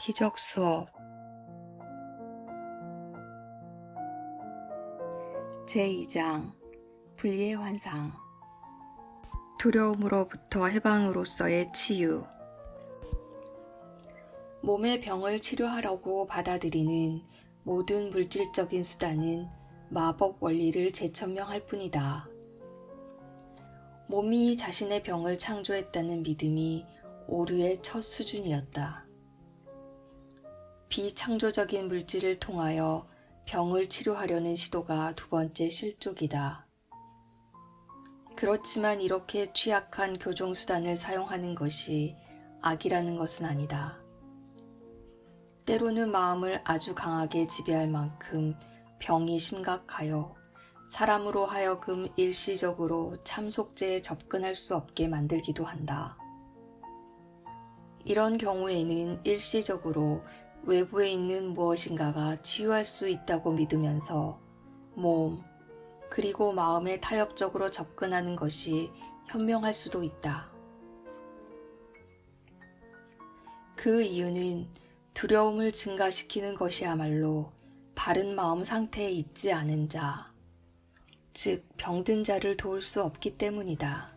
기적 수업 제2장 분리의 환상 두려움으로부터 해방으로서의 치유 몸의 병을 치료하려고 받아들이는 모든 물질적인 수단은 마법 원리를 재천명할 뿐이다. 몸이 자신의 병을 창조했다는 믿음이 오류의 첫 수준이었다. 비창조적인 물질을 통하여 병을 치료하려는 시도가 두 번째 실족이다. 그렇지만 이렇게 취약한 교종수단을 사용하는 것이 악이라는 것은 아니다. 때로는 마음을 아주 강하게 지배할 만큼 병이 심각하여 사람으로 하여금 일시적으로 참속제에 접근할 수 없게 만들기도 한다. 이런 경우에는 일시적으로 외부에 있는 무엇인가가 치유할 수 있다고 믿으면서 몸, 그리고 마음에 타협적으로 접근하는 것이 현명할 수도 있다. 그 이유는 두려움을 증가시키는 것이야말로 바른 마음 상태에 있지 않은 자, 즉 병든 자를 도울 수 없기 때문이다.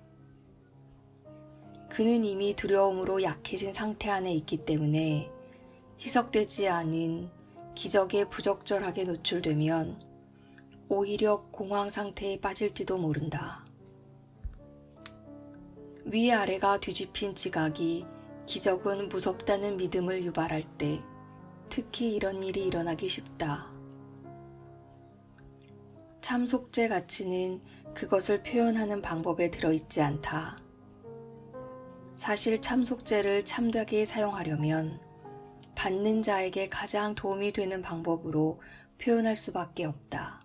그는 이미 두려움으로 약해진 상태 안에 있기 때문에 희석되지 않은 기적에 부적절하게 노출되면 오히려 공황 상태에 빠질지도 모른다. 위아래가 뒤집힌 지각이 기적은 무섭다는 믿음을 유발할 때 특히 이런 일이 일어나기 쉽다. 참속제 가치는 그것을 표현하는 방법에 들어있지 않다. 사실 참속제를 참되게 사용하려면 받는 자에게 가장 도움이 되는 방법으로 표현할 수밖에 없다.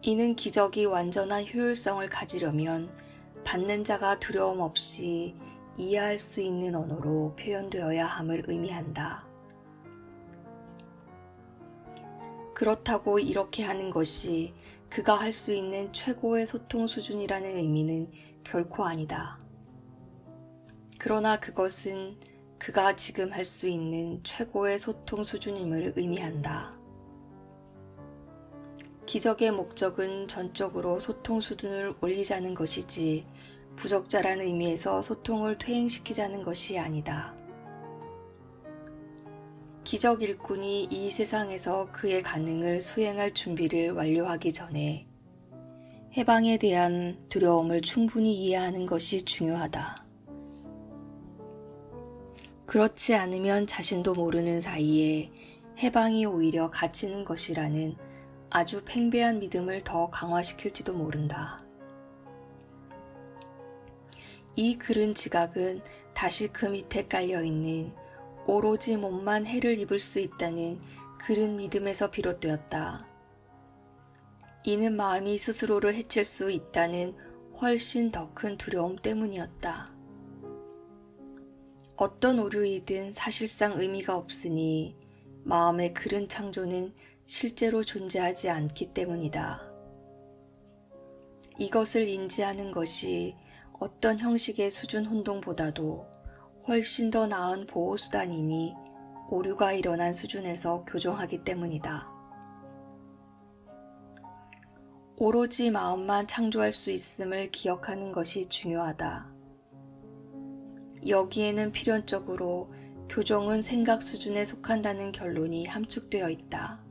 이는 기적이 완전한 효율성을 가지려면 받는 자가 두려움 없이 이해할 수 있는 언어로 표현되어야 함을 의미한다. 그렇다고 이렇게 하는 것이 그가 할 수 있는 최고의 소통 수준이라는 의미는 결코 아니다. 그러나 그것은 그가 지금 할 수 있는 최고의 소통 수준임을 의미한다. 기적의 목적은 전적으로 소통 수준을 올리자는 것이지 부적자라는 의미에서 소통을 퇴행시키자는 것이 아니다. 기적 일꾼이 이 세상에서 그의 가능을 수행할 준비를 완료하기 전에 해방에 대한 두려움을 충분히 이해하는 것이 중요하다. 그렇지 않으면 자신도 모르는 사이에 해방이 오히려 갇히는 것이라는 아주 팽배한 믿음을 더 강화시킬지도 모른다. 이 그른 지각은 다시 그 밑에 깔려 있는 오로지 몸만 해를 입을 수 있다는 그른 믿음에서 비롯되었다. 이는 마음이 스스로를 해칠 수 있다는 훨씬 더 큰 두려움 때문이었다. 어떤 오류이든 사실상 의미가 없으니 마음의 그른 창조는 실제로 존재하지 않기 때문이다. 이것을 인지하는 것이 어떤 형식의 수준 혼동보다도 훨씬 더 나은 보호수단이니 오류가 일어난 수준에서 교정하기 때문이다. 오로지 마음만 창조할 수 있음을 기억하는 것이 중요하다. 여기에는 필연적으로 교정은 생각 수준에 속한다는 결론이 함축되어 있다.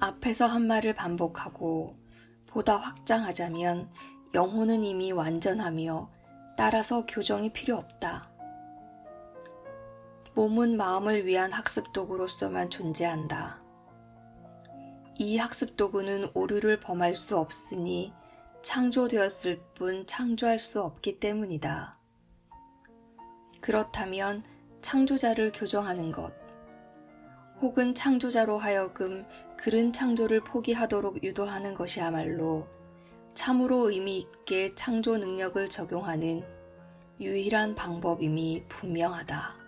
앞에서 한 말을 반복하고 보다 확장하자면 영혼은 이미 완전하며 따라서 교정이 필요 없다. 몸은 마음을 위한 학습 도구로서만 존재한다. 이 학습 도구는 오류를 범할 수 없으니 창조되었을 뿐 창조할 수 없기 때문이다. 그렇다면 창조자를 교정하는 것, 혹은 창조자로 하여금 그른 창조를 포기하도록 유도하는 것이야말로 참으로 의미 있게 창조 능력을 적용하는 유일한 방법임이 분명하다.